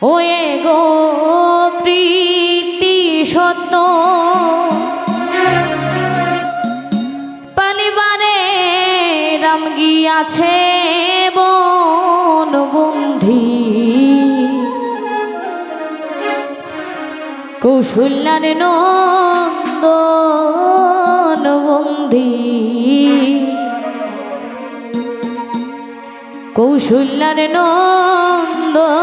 Way গো প্রীতি সত্য। পালিবারে রাম গিয়াছে বনবন্ধি কৌশল্যার নন্দনবন্ধি কৌশল্যার নন্দন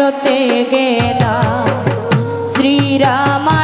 করতে গেলা শ্রীরামা